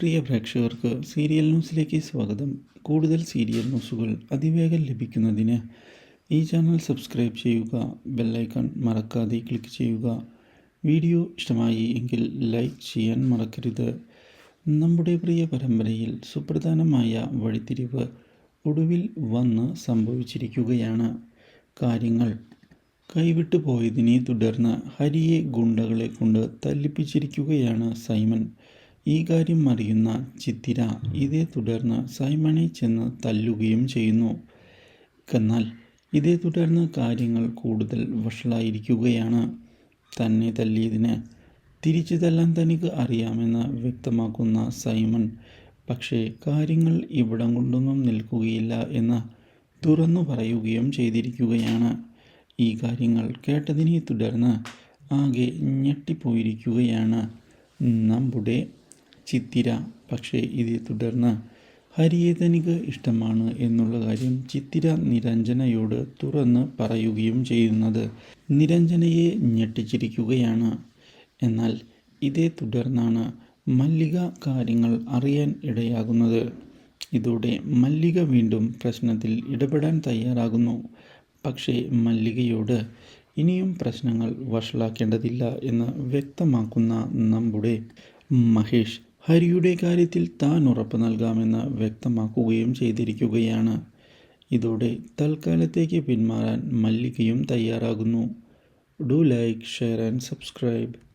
പ്രിയ പ്രേക്ഷകർക്ക് സീരിയൽ ന്യൂസിലേക്ക് സ്വാഗതം. കൂടുതൽ സീരിയൽ ന്യൂസുകൾ അതിവേഗം ലഭിക്കുന്നതിന് ഈ ചാനൽ സബ്സ്ക്രൈബ് ചെയ്യുക ബെല്ലൈക്കൺ മറക്കാതെ ക്ലിക്ക് ചെയ്യുക. വീഡിയോ ഇഷ്ടമായി എങ്കിൽ ലൈക്ക് ചെയ്യാൻ മറക്കരുത്. നമ്മുടെ പ്രിയ പരമ്പരയിൽ സുപ്രധാനമായ വഴിത്തിരിവ് ഒടുവിൽ വന്ന് സംഭവിച്ചിരിക്കുകയാണ്. കാര്യങ്ങൾ കൈവിട്ടു പോയതിനെ തുടർന്ന് ഹരിയെ ഗുണ്ടകളെ കൊണ്ട് തല്ലിപ്പിച്ചിരിക്കുകയാണ് സൈമൺ ഈ കാര്യം അറിയുന്ന ചിത്തിര ഇതേ തുടർന്ന് സൈമണെ ചെന്ന് തല്ലുകയും ചെയ്യുന്നു. എന്നാൽ ഇതേ തുടർന്ന് കാര്യങ്ങൾ കൂടുതൽ വഷളായിരിക്കുകയാണ്. തന്നെ തല്ലിയതിന് തിരിച്ചു തല്ലാൻ തനിക്ക് അറിയാമെന്ന് വ്യക്തമാക്കുന്ന സൈമൺ പക്ഷേ കാര്യങ്ങൾ ഇവിടം കൊണ്ടൊന്നും നിൽക്കുകയില്ല എന്ന് തുറന്നു പറയുകയും ചെയ്തിരിക്കുകയാണ്. ഈ കാര്യങ്ങൾ കേട്ടതിനെ തുടർന്ന് ആകെ ഞെട്ടിപ്പോയിരിക്കുകയാണ്. നമ്മുടെ ചിത്തിര. പക്ഷേ ഇതേ തുടർന്ന് ഹരിയെ തനിക്ക് ഇഷ്ടമാണ് എന്നുള്ള കാര്യം ചിത്തിര നിരഞ്ജനയോട് തുറന്ന് പറയുകയും ചെയ്യുന്നത് നിരഞ്ജനയെ ഞെട്ടിച്ചിരിക്കുകയാണ്. എന്നാൽ ഇതേ തുടർന്നാണ് മല്ലിക കാര്യങ്ങൾ അറിയാൻ ഇടയാകുന്നത്. ഇതോടെ മല്ലിക വീണ്ടും പ്രശ്നത്തിൽ ഇടപെടാൻ തയ്യാറാകുന്നു. പക്ഷേ മല്ലികയോട് ഇനിയും പ്രശ്നങ്ങൾ വഷളാക്കേണ്ടതില്ല എന്ന് വ്യക്തമാക്കുന്ന നമ്മുടെ മഹേഷ് ഹരിയുടെ കാര്യത്തിൽ താൻ ഉറപ്പ് നൽകാമെന്ന് വ്യക്തമാക്കുകയും ചെയ്തിരിക്കുകയാണ്. ഇതോടെ തൽക്കാലത്തേക്ക് പിന്മാറാൻ മല്ലികയും തയ്യാറാകുന്നു. Do like share and subscribe.